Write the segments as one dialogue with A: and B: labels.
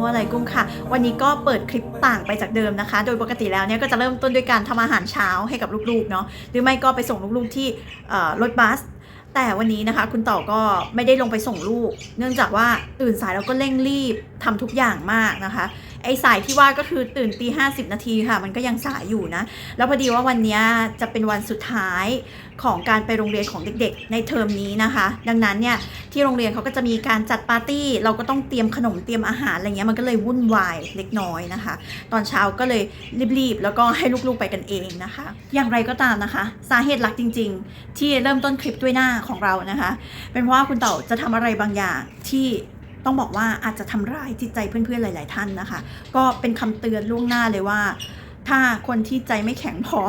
A: หัวไหลกุ้งค่ะ วันนี้ก็เปิดคลิปต่างไปจากเดิมนะคะ โดยปกติแล้วเนี่ยก็จะเริ่มต้นด้วยการทำอาหารเช้าให้กับลูกๆเนาะหรือไม่ก็ไปส่งลูกๆที่รถบัสแต่วันนี้นะคะคุณต่อก็ไม่ได้ลงไปส่งลูก เนื่องจากว่าตื่นสายแล้วก็เร่งรีบทำทุกอย่างมากนะคะ ไอ้สายที่ว่าก็คือตื่นตีห้นาทีค่ะ มันก็ยังสายอยู่นะ แล้วพอดีว่าวันนี้จะเป็นวันสุดท้ายของการไปโรงเรียนของเด็กๆ ในเทอมนี้นะคะ ดังนั้นเนี่ยที่โรงเรียนเขาก็จะมีการจัดปาร์ตี้ เราก็ต้องเตรียมขนมเตรียมอาหารอะไรเงี้ยมันก็เลยวุ่นวายเล็กน้อยนะคะ ตอนเช้าก็เลยรีบๆ แล้วก็ให้ลูกๆไปกันเองนะคะ อย่างไรก็ตามนะคะ สาเหตุหลักจริง ๆ ที่เริ่มต้นคลิปด้วยหน้าของเรานะคะ เป็นเพราะว่าคุณเต่าจะทำอะไรบางอย่างที่ ต้องบอกว่าอาจจะทำร้ายจิตใจเพื่อนๆหลาย ๆ ท่านนะคะ ก็เป็นคำเตือนล่วงหน้าเลยว่า ถ้าคนที่ใจไม่แข็งพอ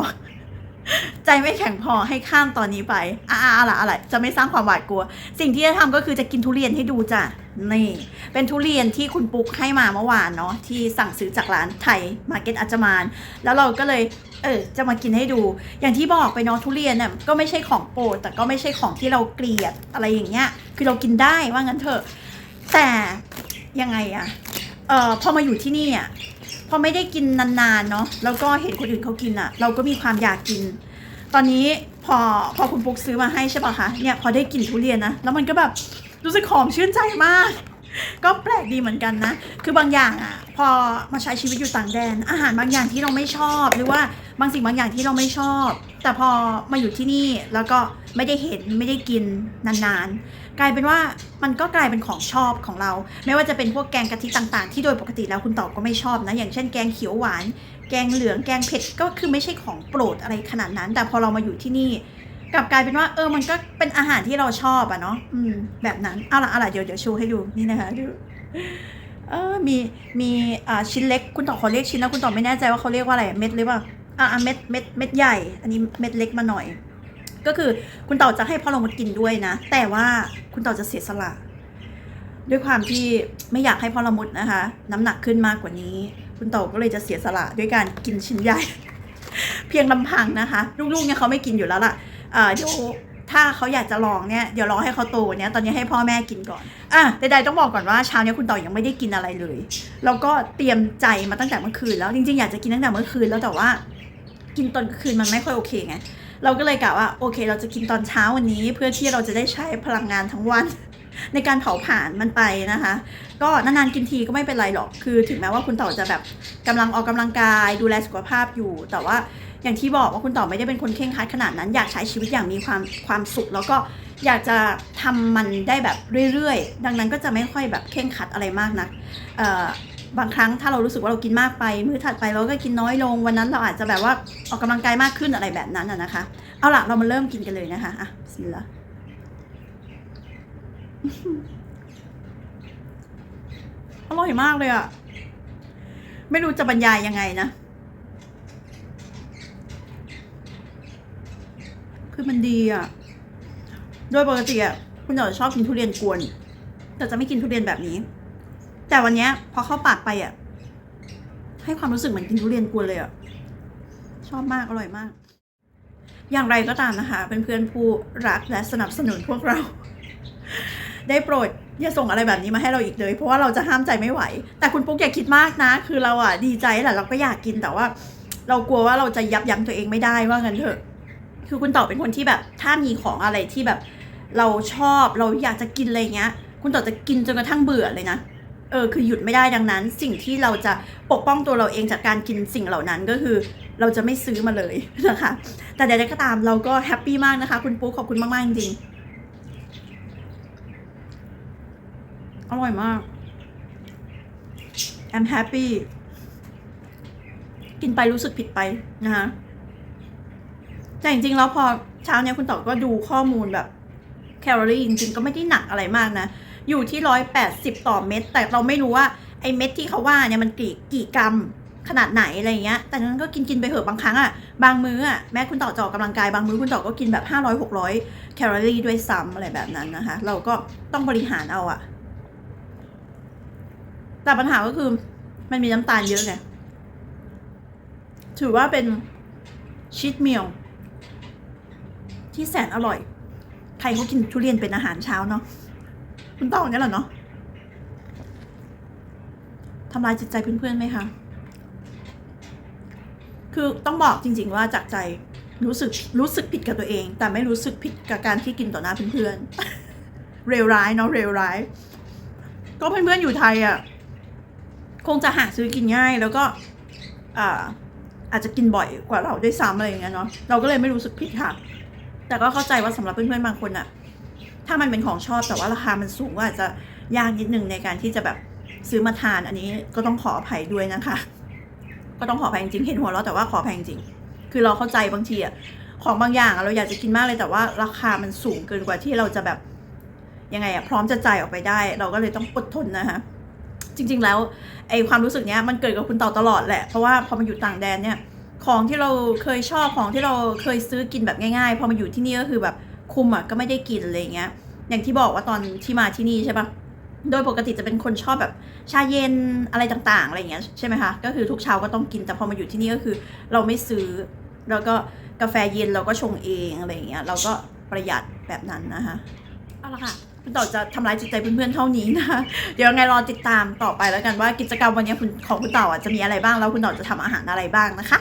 A: ใจไม่แข็งพอให้ข้ามตอนนี้ไปอ่าอะไรอะไรจะไม่สร้างความหวาดกลัว สิ่งที่จะทำก็คือจะกินทุเรียนให้ดูจ้ะนี่ เป็นทุเรียนที่คุณปุ๊กให้มาเมื่อวานเนาะที่สั่งซื้อจากร้านไทยมาร์เก็ตอัจมาน แล้วเราก็เลยเออจะมากินให้ดู อย่างที่บอกไปเนาะทุเรียนน่ะก็ไม่ใช่ของโปรดแต่ก็ไม่ใช่ของที่เราเกลียดอะไรอย่างเงี้ย คือเรากินได้ว่างั้นเถอะ แต่ยังไงอะเอ่อพอมาอยู่ที่นี่อะพอไม่ได้กินนานๆเนาะแล้วก็เห็นคนอื่นเขากินอะเราก็มีความอยากกิน ตอนนี้พอพอคุณปุ๊กซื้อมาให้ใช่ปะคะเนี่ยพอได้กลิ่นทุเรียนนะแล้วมันก็แบบรู้สึกหอมชื่นใจมาก ก็แปลกดีเหมือนกันนะ คือบางอย่างอะ พอมาใช้ชีวิตอยู่ต่างแดน อาหารบางอย่างที่เราไม่ชอบ หรือว่าบางสิ่งบางอย่างที่เราไม่ชอบ แต่พอมาอยู่ที่นี่แล้วก็ไม่ได้เห็นไม่ได้กินนานๆ กลายเป็นว่ามันก็กลายเป็นของชอบของเรา ไม่ว่าจะเป็นพวกแกงกะทิต่างๆ ที่โดยปกติแล้วคุณต่อก็ไม่ชอบนะ อย่างเช่นแกงเขียวหวาน แกงเหลือง แกงเผ็ด ก็คือไม่ใช่ของโปรดอะไรขนาดนั้น แต่พอเรามาอยู่ที่นี่ กลับกลายเป็นว่า เออมันก็เป็นอาหารที่เราชอบอะเนาะอืม แบบนั้นเอาละเอาละเดี๋ยวเดี๋ยวชว์ให้ดูนี่นะคะดูเออมีมีอ่าชิ้นเล็กคุณต่อขอเรียกชิ้นนะคุณต่อไม่แน่ใจว่าเขาเรียกว่าอะไรเม็ดหรือเปล่าอ่าเม็ดเม็ดเม็ดใหญ่ อันนี้เม็ดเล็กมาหน่อย ก็คือคุณต่อจะให้พ่อลงมากินด้วยนะ แต่ว่าคุณต่อจะเสียสละ ด้วยความที่ไม่อยากให้พ่อละมุดนะคะ น้ำหนักขึ้นมากกว่านี้ คุณต่อก็เลยจะเสียสละด้วยการกินชิ้นใหญ่ เพียงลำพังนะคะ ลูกๆเนี่ยเขาไม่กินอยู่แล้วล่ะ เดี๋ยวถ้าเขาอยากจะลองเนี่ยเดี๋ยวรอให้เขาโตเนี่ยตอนนี้ให้พ่อแม่กินก่อนอะใดๆต้องบอกก่อนว่าเช้าเนี้คุณต่อยังไม่ได้กินอะไรเลยแล้วก็เตรียมใจมาตั้งแต่เมื่อคืนแล้วจริงๆอยากจะกินตั้งแต่เมื่อคืนแล้วแต่ว่า กินตอนกลางคืนมันไม่ค่อยโอเคไงเราก็เลยกะว่าโอเค เราจะกินตอนเช้าวันนี้เพื่อที่เราจะได้ใช้พลังงานทั้งวัน ในการเผาผลาญมันไปนะคะ ก็นานๆกินทีก็ไม่เป็นไรหรอกคือ ถึงแม้ว่าคุณต่อจะแบบกำลังออกกำลังกายดูแลสุขภาพอยู่ แต่ว่า อย่างที่บอกว่าคุณต่อไม่ได้เป็นคนเคร่งครัดขนาดนั้น อยากใช้ชีวิตอย่างมีความความสุข แล้วก็อยากจะทำมันได้แบบเรื่อยๆ ดังนั้นก็จะไม่ค่อยแบบเคร่งครัดอะไรมากนักบางครั้งถ้าเรารู้สึกว่าเรากินมากไป มื้อถัดไปเราก็กินน้อยลงวันนั้นเราอาจจะแบบว่าออกกำลังกายมากขึ้นอะไรแบบนั้นนะนะคะ เอาล่ะเรามาเริ่มกินกันเลยนะคะอะบิสมิลลาห์อร่อยมากเลยอะไม่รู้จะบรรยายยังไงนะ คือมันดีอะ โดยปกติอะคุณจะชอบกินทุเรียนกวน แต่จะไม่กินทุเรียนแบบนี้ แต่วันเนี้ยพอเข้าปากไปอะ ให้ความรู้สึกเหมือนกินทุเรียนกวนเลยอะ ชอบมากอร่อยมาก อย่างไรก็ตามนะคะเป็นเพื่อนผู้รักและสนับสนุนพวกเรา ได้โปรดอย่าส่งอะไรแบบนี้มาให้เราอีกเลย เพราะว่าเราจะห้ามใจไม่ไหว แต่คุณปุ๊กอย่าคิดมากนะ คือเราอะดีใจแหละเราก็อยากกินแต่ว่า เรากลัวว่าเราจะยับยั้งตัวเองไม่ได้ว่างั้นเถอะ คือคุณต่อเป็นคนที่แบบถ้ามีของอะไรที่แบบ เราชอบเราอยากจะกินอะไรเงี้ย คุณต่อจะกินจนกระทั่งเบื่อเลยนะเออคือหยุดไม่ได้ดังนั้น สิ่งที่เราจะปกป้องตัวเราเองจากการกินสิ่งเหล่านั้นก็คือ เราจะไม่ซื้อมาเลยนะคะ แต่ใดๆก็ตามเราก็แฮปปี้มากนะคะ คุณปุ๊กขอบคุณมากๆจริงๆอร่อยมาก I'm happy กินไปรู้สึกผิดไปนะคะ แต่จริงๆแล้วพอเช้าเนี้ยคุณต่อก็ดูข้อมูลแบบแคลอรี่จริงๆก็ไม่ได้หนักอะไรมากนะ อยู่ที่ร้อยแปดสิบต่อเม็ด แต่เราไม่รู้ว่าไอ้เม็ดที่เขาว่าเนี่ยมันกี่กี่กรัมขนาดไหนอะไรเงี้ย แต่นั้นก็กินกินไปเถอะบางครั้งอะบางมื้ออะแม้คุณต่อจะออกกำลังกายบางมื้อคุณต่อก็กินแบบห้าร้อยหกร้อยแคลอรี่ด้วยซ้ำอะไรแบบนั้นนะคะ เราก็ต้องบริหารเอาอะแต่ปัญหาก็คือมันมีน้ำตาลเยอะไงถือว่าเป็นชีทมิล ที่แสนอร่อย ใครเขากินทุเรียนเป็นอาหารเช้าเนาะคุณต้องเนี่ยแหละเนาะทำลายจิตใจเพื่อนๆไหมคะคือต้องบอกจริง ๆ ว่าจากใจรู้สึกรู้สึกผิดกับตัวเอง แต่ไม่รู้สึกผิดกับการที่กินต่อหน้าเพื่อนๆเร็วร้ายเนาะเร็วร้าย ก็เพื่อนๆอยู่ไทยอะคงจะหาซื้อกินง่าย แล้วก็อ่าอาจจะกินบ่อยกว่าเราด้วยซ้ำอะไรอย่างเงี้ยเนาะเราก็เลยไม่รู้สึกผิดค่ะ แต่ก็เข้าใจว่าสำหรับเพื่อนๆบางคนอะถ้ามันเป็นของชอบแต่ว่าราคามันสูงก็อาจจะยากนิดนึงในการที่จะแบบซื้อมาทานอันนี้ก็ต้องขออภัยด้วยนะคะ ก็ต้องขออภัยจริงเห็นหัวเราแต่ว่าขออภัยจริงคือเราเข้าใจบางทีอะของบางอย่างเราอยากจะกินมากเลยแต่ว่าราคามันสูงเกินกว่าที่เราจะแบบยังไงอะพร้อมจะจ่ายออกไปได้ เราก็เลยต้องอดทนนะคะจริง ๆ แล้วไอความรู้สึกเนี้ยมันเกิดกับคุณต่าตลอดแหละเพราะว่าพอมาอยู่ต่างแดนเนี่ย ของที่เราเคยชอบของที่เราเคยซื้อกินแบบง่ายๆพอมาอยู่ที่นี่ก็คือแบบคุมอะก็ไม่ได้กินอะไรอย่างเงี้ย อย่างที่บอกว่าตอนที่มาที่นี่ใช่ปะโดยปกติจะเป็นคนชอบแบบชาเย็นอะไรต่างๆอะไรอย่างเงี้ยใช่ไหมคะก็คือทุกเช้าก็ต้องกินแต่พอมาอยู่ที่นี่ก็คือ เราไม่ซื้อ แล้วก็กาแฟเย็นเราก็ชงเองอะไรอย่างเงี้ยเราก็ประหยัดแบบนั้นนะคะเอาละค่ะคุณต่อจะทำร้ายจิตใจเพื่อนๆเท่านี้นะคะเดี๋ยวยังไงรอติดตามต่อไปแล้วกันว่ากิจกรรมวันนี้คุณของคุณต่ออะจะมีอะไรบ้างแล้วคุณต่อจะทำอาหารอะไรบ้างนะคะ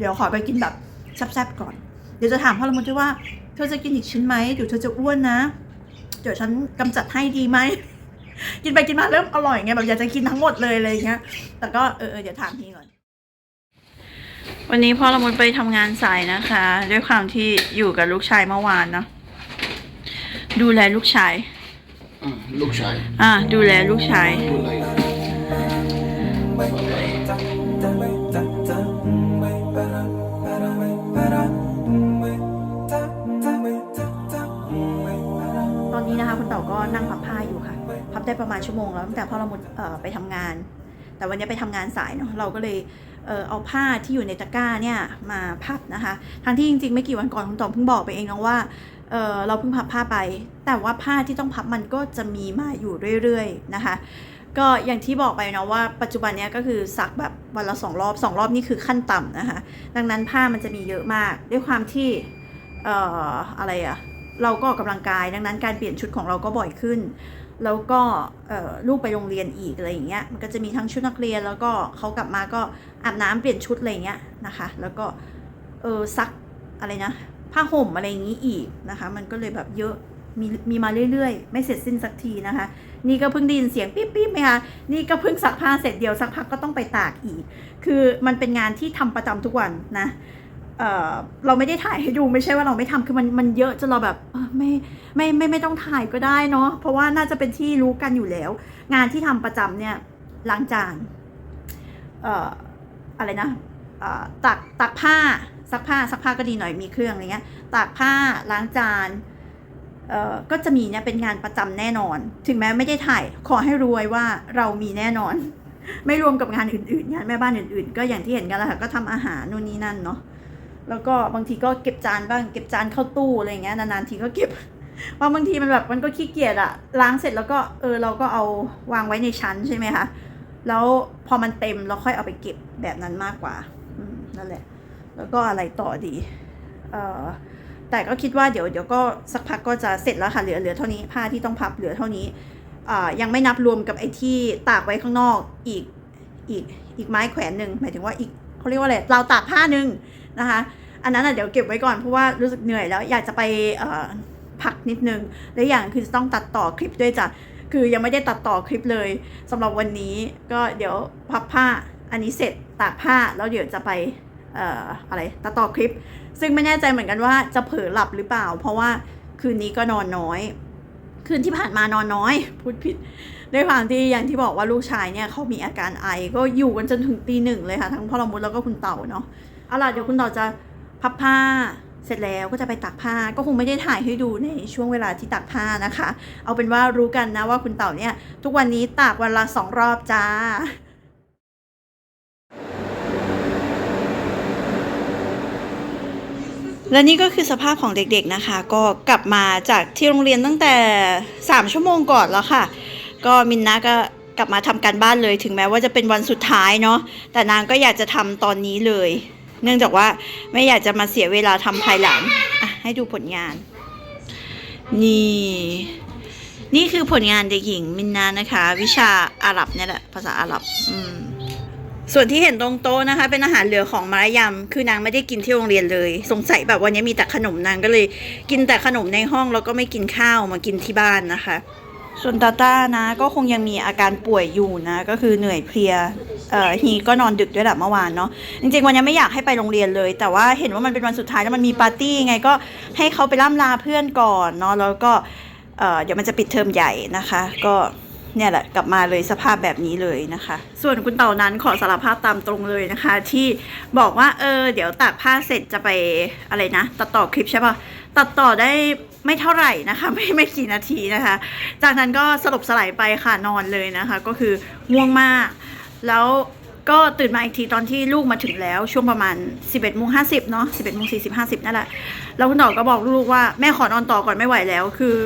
A: เดี๋ยวขอไปกินแบบแซ่บๆก่อน เดี๋ยวจะถามพ่อละมุนด้วยว่า เธอจะกินอีกชิ้นไหมเดี๋ยวเธอจะอ้วนนะ เดี๋ยวฉันกำจัดให้ดีไหม กินไปกินมาเริ่มอร่อยไงแบบอยากจะกินทั้งหมดเลยอะไรอย่างเงี้ย แต่ก็เออเออเดี๋ยวถามพี่ก่อน วันนี้พ่อละมุนไปทำงานสายนะคะ ด้วยความที่อยู่กับลูกชายเมื่อวานเนาะ ดูแลลูกชาย
B: อ่าลูกชาย
A: อ่า ดูแลลูกชาย
B: พูดอะ
A: นะคะคุณเต่าก็นั่งพับผ้าอยู่ค่ะ พับได้ประมาณชั่วโมงแล้วตั้งแต่พ่อละมุดเอ่อไปทำงาน แต่วันนี้ไปทำงานสายเนาะเราก็เลยเออเอาผ้าที่อยู่ในตะกร้าเนี่ยมาพับนะคะทั้งที่จริงๆไม่กี่วันก่อนคุณต่อเพิ่งบอกไปเองนะว่าเออเราเพิ่งพับผ้าไป แต่ว่าผ้าที่ต้องพับมันก็จะมีมาอยู่เรื่อยๆนะคะก็อย่างที่บอกไปนะว่าปัจจุบันเนี้ยก็คือซักแบบวันละสองรอบสองรอบนี่คือขั้นต่ำนะคะ ดังนั้นผ้ามันจะมีเยอะมากด้วยความที่เอ่ออะไรอะ เราก็ออกกำลังกาย ดังนั้นการเปลี่ยนชุดของเราก็บ่อยขึ้น แล้วก็ลูกไปโรงเรียนอีกอะไรอย่างเงี้ยมันก็จะมีทั้งชุดนักเรียนแล้วก็เขากลับมาก็อาบน้ำเปลี่ยนชุดอะไรเงี้ยนะคะ แล้วก็เออซักอะไรนะผ้าห่มอะไรอย่างงี้อีกนะคะ มันก็เลยแบบเยอะมีมีมาเรื่อยๆ ไม่เสร็จสิ้นสักทีนะคะ นี่ก็เพิ่งได้ยินเสียงปิ๊บปิ๊บไหมคะนี่ก็เพิ่งซักผ้าเสร็จเดียวสักพักก็ต้องไปตากอีก คือมันเป็นงานที่ทำประจำทุกวันนะ เราไม่ได้ถ่ายให้ดูไม่ใช่ว่าเราไม่ทำคือมันมันเยอะจนเราแบบเออไม่ไมไม่ไม่ต้องถ่ายก็ได้เนาะเพราะว่าน่าจะเป็นที่รู้กันอยู่แล้ว งานที่ทำประจำเนี่ยล้างจานเอ่ออะไรนะเอ่อตักตักผ้าซักผ้าซักผ้าก็ดีหน่อยมีเครื่องอะไรเงี้ยตากผ้าล้างจานเอ่อก็จะมีเนี่ยเป็นงานประจำแน่นอน ถึงแม้ไม่ได้ถ่ายขอให้รวยว่าเรามีแน่นอน ไม่รวมกับงานอื่นๆงานแม่บ้านอื่นๆ ก็อย่างที่เห็นกันและค่ะก็ทำอาหารนู่นนี่นั่นเนาะ แล้วก็บางทีก็เก็บจานบ้างเก็บจานเข้าตู้อะไรอย่างเงี้ยนานๆทีก็เก็บว่าบางทีมันแบบมันก็ขี้เกียจอะล้างเสร็จแล้วก็เออเราก็เอาวางไว้ในชั้นใช่ไหมคะแล้วพอมันเต็มเราค่อยเอาไปเก็บแบบนั้นมากกว่านั่นแหละ แล้วก็อะไรต่อดีเออแต่ก็คิดว่าเดี๋ยวเดี๋ยวก็สักพักก็จะเสร็จแล้วค่ะเหลือเหลือเท่านี้ผ้าที่ต้องพับเหลือเท่านี้อ่ายังไม่นับรวมกับไอ้ที่ตากไว้ข้างนอกอีกอีกอีกไม้แขวนหนึ่งหมายถึงว่าอีกเขาเรียกว่าอะไรเราตากผ้าหนึ่ง นะคะ อันนั้นอะเดี๋ยวเก็บไว้ก่อนเพราะว่ารู้สึกเหนื่อยแล้วอยากจะไปพักนิดนึงและอย่างคือจะต้องตัดต่อคลิปด้วยจ้ะคือยังไม่ได้ตัดต่อคลิปเลยสำหรับวันนี้ก็เดี๋ยวพับผ้าอันนี้เสร็จตากผ้าแล้วเดี๋ยวจะไปเอ่ออะไรตัดต่อคลิป ซึ่งไม่แน่ใจเหมือนกันว่าจะเผลอหลับหรือเปล่า เพราะว่าคืนนี้ก็นอนน้อย คืนที่ผ่านมานอนน้อย พูดผิดด้วยความที่อย่างที่บอกว่าลูกชายเนี่ยเขามีอาการไอ ก็อยู่กันจนถึงตีหนึ่งเลยค่ะ ทั้งพ่อละมุดแล้วก็คุณเต่าเนาะ เอาล่ะเดี๋ยวคุณเต่าจะพับผ้าเสร็จแล้วก็จะไปตักผ้าก็คงไม่ได้ถ่ายให้ดูในช่วงเวลาที่ตักผ้านะคะ เอาเป็นว่ารู้กันนะว่าคุณเต่าเนี่ย ทุกวันนี้ตากวันละสองรอบจ้าและนี่ก็คือสภาพของเด็กๆนะคะ ก็กลับมาจากที่โรงเรียนตั้งแต่ 3 ชั่วโมงก่อนแล้วค่ะ ก็มินนะก็กลับมาทำการบ้านเลยถึงแม้ว่าจะเป็นวันสุดท้ายเนาะแต่นางก็อยากจะทำตอนนี้เลย เนื่องจากว่าไม่อยากจะมาเสียเวลาทำภายหลังอะให้ดูผลงาน นี่ นี่คือผลงานเด็กหญิงมินนานะคะ วิชาอาหรับเนี่ยแหละภาษาอาหรับอืมส่วนที่เห็นตรงโต๊ะนะคะ เป็นอาหารเหลือของมารยำคือนางไม่ได้กินที่โรงเรียนเลย สงสัยแบบวันนี้มีแต่ขนมนางก็เลย กินแต่ขนมในห้องแล้วก็ไม่กินข้าวมากินที่บ้านนะคะ ส่วนตาต้านะก็คงยังมีอาการป่วยอยู่นะ ก็คือเหนื่อยเพลียเอ่อฮีก็นอนดึกด้วยแหละเมื่อวานเนาะจริงๆวันนี้ไม่อยากให้ไปโรงเรียนเลย แต่ว่าเห็นว่ามันเป็นวันสุดท้ายแล้วมันมีปาร์ตี้ไงก็ให้เขาไปล่ำลาเพื่อนก่อนเนาะแล้วก็เอ่อเดี๋ยวมันจะปิดเทอมใหญ่นะคะ ก็เนี่ยแหละกลับมาเลยสภาพแบบนี้เลยนะคะ ส่วนคุณเต่านั้นขอสารภาพตามตรงเลยนะคะ ที่บอกว่าเออเดี๋ยวตากผ้าเสร็จจะไปอะไรนะ ตัดต่อคลิปใช่ปะตัดต่อได้ ไม่เท่าไหร่นะคะ ไม่ไม่กี่นาทีนะคะ จากนั้นก็สลบสลายไปค่ะนอนเลยนะคะ ก็คือง่วงมาก แล้วก็ตื่นมาอีกทีตอนที่ลูกมาถึงแล้วช่วงประมาณ 11โมง50 เนาะ11โมง40 50 นั่นแหละ แล้วคุณต่อก็บอกลูกว่าแม่ขอนอนต่อก่อนไม่ไหวแล้ว คือ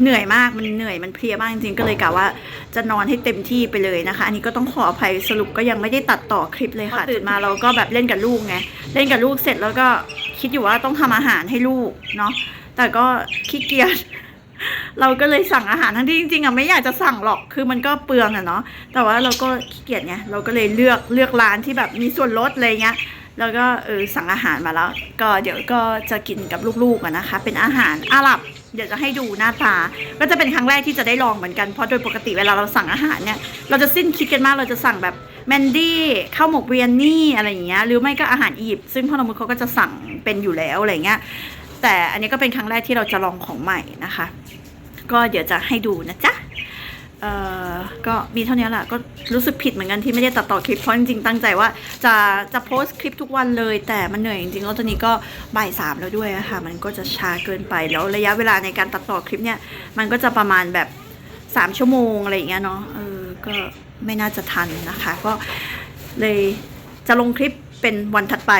A: เหนื่อยมากมันเหนื่อยมันเพลียมากจริงๆก็เลยกะว่าจะนอนให้เต็มที่ไปเลยนะคะ อันนี้ก็ต้องขออภัยสรุปก็ยังไม่ได้ตัดต่อคลิปเลยค่ะตื่นมาเราก็แบบเล่นกับลูกไงเล่นกับลูกเสร็จแล้วก็คิดอยู่ว่าต้องทำอาหารให้ลูกเนาะ แต่ก็ขี้เกียจเราก็เลยสั่งอาหารทั้งที่จริงๆอะไม่อยากจะสั่งหรอกคือมันก็เปลืองอะเนาะแต่ว่าเราก็ขี้เกียจไงเราก็เลยเลือกเลือกร้านที่แบบมีส่วนลดอะไรเงี้ยแล้วก็เออสั่งอาหารมาแล้ว ก็เดี๋ยวก็จะกินกับลูกๆอะนะคะ เป็นอาหารอาหรับเดี๋ยวจะให้ดูหน้าตา ก็จะเป็นครั้งแรกที่จะได้ลองเหมือนกัน เพราะโดยปกติเวลาเราสั่งอาหารเนี่ย เราจะสิ้นคิดกันมาก เราจะสั่งแบบแมนดี้ข้าวหมกเวียนนี่อะไรอย่างเงี้ย หรือไม่ก็อาหารอียิปต์ ซึ่งพ่อละมุดเขาก็จะสั่งเป็นอยู่แล้วอะไรเงี้ย แต่อันนี้ก็เป็นครั้งแรกที่เราจะลองของใหม่นะคะ ก็เดี๋ยวจะให้ดูนะจ๊ะเอ่อก็มีเท่านี้แหละก็รู้สึกผิดเหมือนกันที่ไม่ได้ตัดต่อคลิปเพราะจริงๆตั้งใจว่าจะจะโพสต์คลิปทุกวันเลย แต่มันเหนื่อยจริงๆแล้วตอนนี้ก็บ่ายสามแล้วด้วยอะค่ะมันก็จะช้าเกินไปแล้วระยะเวลาในการตัดต่อคลิปเนี่ย มันก็จะประมาณแบบสามชั่วโมงอะไรอย่างเงี้ยเนาะเออก็ไม่น่าจะทันนะคะ ก็เลยจะลงคลิปเป็นวันถัดไป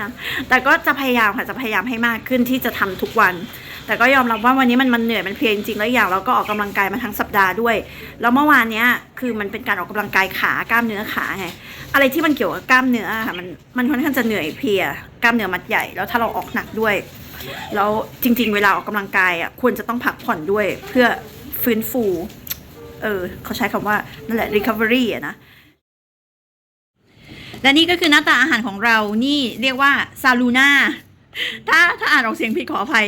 A: นะแต่ก็จะพยายามค่ะจะพยายามให้มากขึ้นที่จะทำทุกวัน แต่ก็ยอมรับว่าวันนี้มันมันเหนื่อยมันเพลียจริงๆแล้วอย่างเราก็ออกกำลังกายมาทั้งสัปดาห์ด้วย แล้วเมื่อวานเนี้ยคือมันเป็นการออกกำลังกายขากล้ามเนื้อขาไงอะไรที่มันเกี่ยวกับกล้ามเนื้อค่ะมันมันค่อนข้างจะเหนื่อยเพลียกล้ามเนื้อมัดใหญ่แล้วถ้าเราออกหนักด้วยแล้วจริง ๆ เวลาออกกำลังกายอะควรจะต้องพักผ่อนด้วยเพื่อฟื้นฟู เออเขาใช้คำว่านั่นแหละ recovery อะนะ และนี่ก็คือหน้าตาอาหารของเรานี่เรียกว่าซาลูน่าถ้าถ้าอ่านออกเสียงผิดขออภัย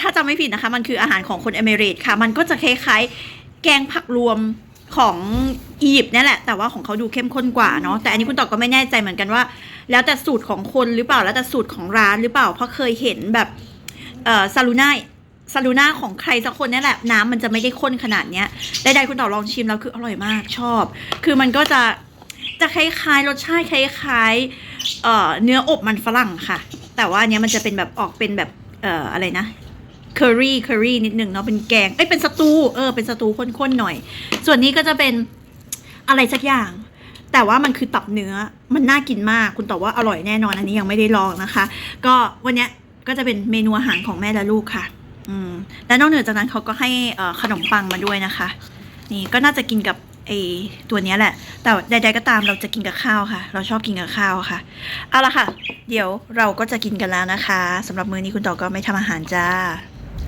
A: ถ้าจำไม่ผิดนะคะ มันคืออาหารของคนเอมิเรตค่ะ มันก็จะคล้ายๆแกงผักรวมของอียิปต์นี่แหละ แต่ว่าของเขาดูเข้มข้นกว่าเนาะแต่อันนี้คุณตอกก็ไม่แน่ใจเหมือนกันว่า แล้วแต่สูตรของคนหรือเปล่าแล้วแต่สูตรของร้านหรือเปล่าเพราะเคยเห็นแบบซาลูน่าซาลูน่าของใครสักคนนี่แหละน้ำมันจะไม่ได้ข้นขนาดเนี้ยใดๆคุณต่อลองชิมแล้วคืออร่อยมากชอบ คือมันก็จะ จะคล้ายๆ รสชาติคล้ายๆเอ่อเนื้ออบมันฝรั่งค่ะ แต่ว่าอันเนี้ยมันจะเป็นแบบออกเป็นแบบเอ่ออะไรนะเคอรี่เคอรี่นิดหนึ่งเนาะเป็นแกงเอ้ยเป็นสตูเออเป็นสตูข้นๆหน่อย ส่วนนี้ก็จะเป็นอะไรสักอย่าง แต่ว่ามันคือตับเนื้อมันน่ากินมากคุณตอบว่าอร่อยแน่นอนอันนี้ยังไม่ได้ลองนะคะ ก็วันเนี้ยก็จะเป็นเมนูอาหารของแม่และลูกค่ะอืมและนอกเหนือจากนั้นเขาก็ให้ขนมปังมาด้วยนะคะ นี่ก็น่าจะกินกับ ไอตัวนี้แหละ แต่ใดๆก็ตามเราจะกินกับข้าวค่ะ เราชอบกินกับข้าวค่ะ เอาละค่ะ เดี๋ยวเราก็จะกินกันแล้วนะคะสำหรับมื้อนี้คุณต่อก็ไม่ทำอาหารจ้า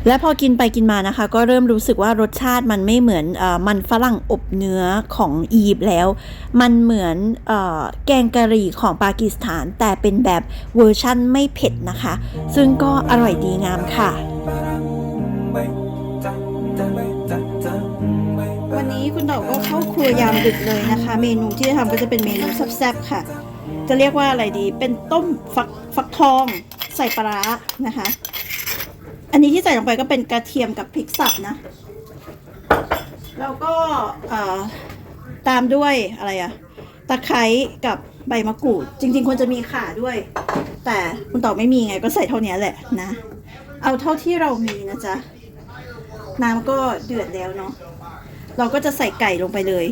A: และพอกินไปกินมานะคะ ก็เริ่มรู้สึกว่ารสชาติมันไม่เหมือนอมันฝรั่งอบเนื้อของอียิปต์แล้ว มันเหมือนอแกงกะหรี่ของปากีสถาน แต่เป็นแบบเวอร์ชั่นไม่เผ็ดนะคะ ซึ่งก็อร่อยดีงามค่ะ นี้คุณต่อก็เข้าครัวยามดึกเลยนะคะ เมนูที่จะทำก็จะเป็นเมนูแซ่บๆค่ะ จะเรียกว่าอะไรดีเป็นต้มฟักฟักทองใส่ปลาร้านะคะ อันนี้ที่ใส่ลงไปก็เป็นกระเทียมกับพริกสับนะ แล้วก็ตามด้วยอะไรอะตะไคร้กับใบมะกรูด จริง ๆควรจะมีข่าด้วย แต่คุณต่อไม่มีไงก็ใส่เท่านี้แหละนะ เอาเท่าที่เรามีนะจ๊ะน้ำก็เดือดแล้วเนาะ เราก็จะใส่ไก่ลงไปเลย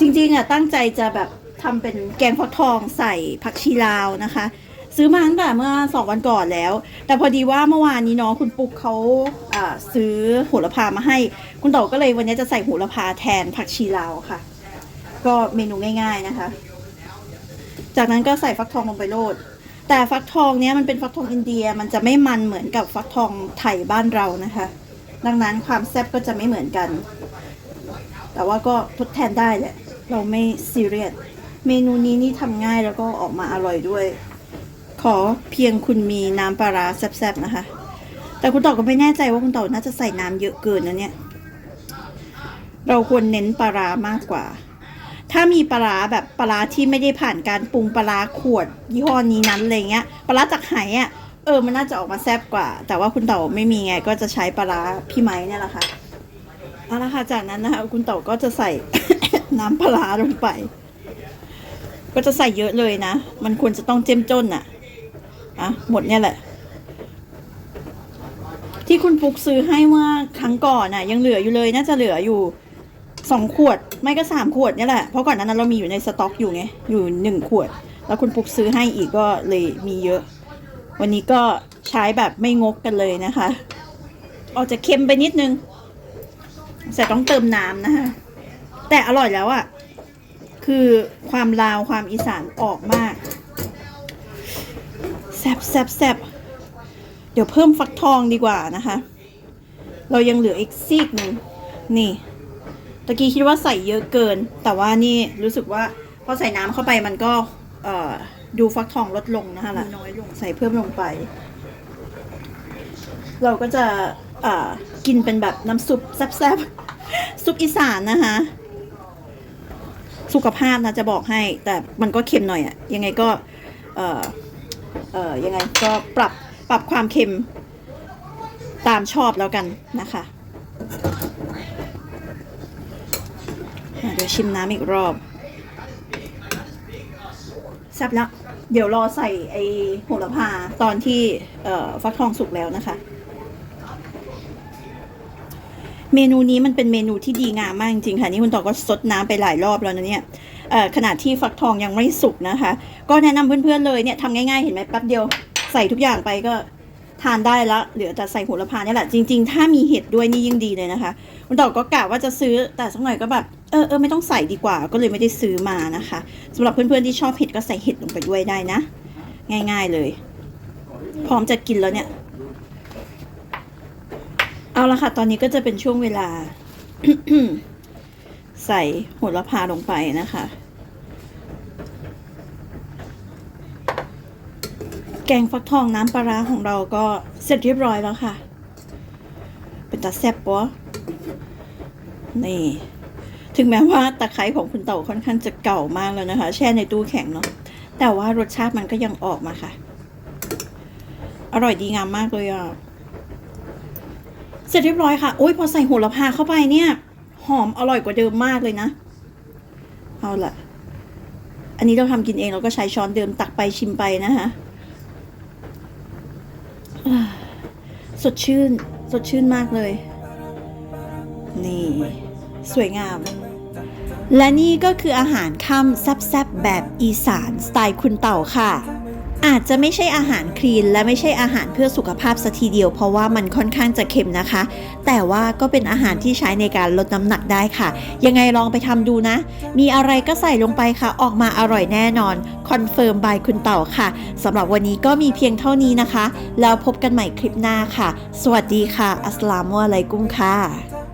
A: จริงๆอะตั้งใจจะแบบทำเป็นแกงฟักทองใส่ผักชีลาวนะคะ ซื้อมาตั้งแต่เมื่อสองวันก่อนแล้ว แต่พอดีว่าเมื่อวานนี้เนาะคุณปุ๊กเขาซื้อโหระพามาให้ คุณโตก็เลยวันนี้จะใส่โหระพาแทนผักชีลาวค่ะ ก็เมนูง่าย ๆนะคะ จากนั้นก็ใส่ฟักทองลงไปโรดแต่ฟักทองเนี้ยมันเป็นฟักทองอินเดียมันจะไม่มันเหมือนกับฟักทองไทยบ้านเรานะคะ ดังนั้นความแซ่บก็จะไม่เหมือนกัน แต่ว่าก็ทดแทนได้แหละ เราไม่ซีเรียส เมนูนี้นี่ทำง่ายแล้วก็ออกมาอร่อยด้วย ขอเพียงคุณมีน้ำปลาร้าแซ่บๆนะคะ แต่คุณต่อก็ไม่แน่ใจว่าคุณต่อน่าจะใส่น้ำเยอะเกินนะเนี่ย เราควรเน้นปลาร้ามากกว่า ถ้ามีปลาร้าแบบปลาร้าที่ไม่ได้ผ่านการปรุงปลาร้าขวด ยี่ห้อนี้นั้นอะไรเงี้ย ปลาร้าจากไหอะ เออมันน่าจะออกมาแซ่บกว่า แต่ว่าคุณเต่าไม่มีไง ก็จะใช้ปลาร้าพี่ไม้เนี่ยแหละค่ะเอาละค่ะจากนั้นนะคะคุณเต่าก็จะใส่ น้ำปลาร้าลงไป ก็จะใส่เยอะเลยนะ มันควรจะต้องเจ้มจ้นอะอะหมดเนี่ยแหละ ที่คุณฟุกซื้อให้เมื่อครั้งก่อนน่ะ ยังเหลืออยู่เลยน่าจะเหลืออยู่สองขวดไม่ก็สามขวดเนี่ยแหละเพราะก่อนนานั้นเรามีอยู่ในสต็อกอยู่ไงอยู่หนึ่งขวด แล้วคุณปุ๊กซื้อให้อีกก็เลยมีเยอะ วันนี้ก็ใช้แบบไม่งกกันเลยนะคะออกจะเค็มไปนิดนึงแต่ต้องเติมน้ำนะคะแต่อร่อยแล้วอะ่ะ คือความลาวความอีสานออกมากแซบแซบแซบเดี๋ยวเพิ่มฟักทองดีกว่านะคะ เรายังเหลืออีกซีกหนึ่งนี่ตะกี้คิดว่าใส่เยอะเกิน แต่ว่านี่รู้สึกว่าพอใส่น้ำเข้าไปมันก็เอ่อ ดูฟักทองลดลงนะคะละน้อยลงใส่เพิ่มลงไป เราก็จะเอ่อกินเป็นแบบน้ำซุปแซ่บๆซุปอีสานนะคะสุขภาพนะจะบอกให้ แต่มันก็เค็มหน่อยอะยังไงก็เอ่อเอ่อยังไงก็ปรับปรับความเค็มตามชอบแล้วกันนะคะอะเดี๋ยวชิมน้ำอีกรอบแซ่บแล้ว เดี๋ยวรอใส่ไอโหระพาตอนที่เอ่อฟักทองสุกแล้วนะคะ เมนูนี้มันเป็นเมนูที่ดีงามมากจริงๆค่ะนี่คุณต่อก็ซดน้ำไปหลายรอบแล้วนะเนี่ยขนาดที่ฟักทองยังไม่สุกนะคะ ก็แนะนำเพื่อนๆเลยเนี่ยทำง่ายๆเห็นไหมแป๊บเดียวใส่ทุกอย่างไปก็ ทานได้และเหลือแต่ใส่โหระพาเนี่ยแหละจริง ๆ ถ้ามีเห็ดด้วยนี่ยิ่งดีเลยนะคะคุณต่อก็กะว่าจะซื้อแต่สักหน่อยก็แบบเออเออไม่ต้องใส่ดีกว่าก็เลยไม่ได้ซื้อมานะคะสำหรับเพื่อนๆที่ชอบเห็ดก็ใส่เห็ดลงไปด้วยได้นะ ง่าย ๆเลย พร้อมจะกินแล้วเนี่ย เอาละค่ะ ตอนนี้ก็จะเป็นช่วงเวลา ใส่โหระพาลงไปนะคะ แกงฟักทองน้ำปลาร้าของเราก็เสร็จเรียบร้อยแล้วค่ะ เป็นตาแซ่บปะนี่ ถึงแม้ว่าตะไคร้ของคุณเต่าค่อนข้างจะเก่ามากแล้วนะคะ แช่ในตู้แข็งเนาะแต่ว่ารสชาติมันก็ยังออกมาค่ะ อร่อยดีงามมากเลยอะเสร็จเรียบร้อยค่ะโอ้ยพอใส่โหระพาเข้าไปเนี่ย หอมอร่อยกว่าเดิมมากเลยนะ เอาล่ะ อันนี้เราทำกินเองเราก็ใช้ช้อนเดิมตักไปชิมไปนะคะ สดชื่น สดชื่นมากเลย นี่ สวยงาม และนี่ก็คืออาหารค่ำแซ่บๆแบบอีสานสไตล์คุณเต่าค่ะ อาจจะไม่ใช่อาหารคลีน และไม่ใช่อาหารเพื่อสุขภาพสัทีเดียว เพราะว่ามันค่อนข้างจะเค็มนะคะ แต่ว่าก็เป็นอาหารที่ใช้ในการลดน้ำหนักได้ค่ะ ยังไงลองไปทำดูนะ มีอะไรก็ใส่ลงไปค่ะ ออกมาอร่อยแน่นอนคอนเฟิร์มบายคุณเต่าค่ะสำหรับวันนี้ก็มีเพียงเท่านี้นะคะ แล้วพบกันใหม่คลิปหน้าค่ะ สวัสดีค่ะ อัสลามุอะลัยกุมค่ะ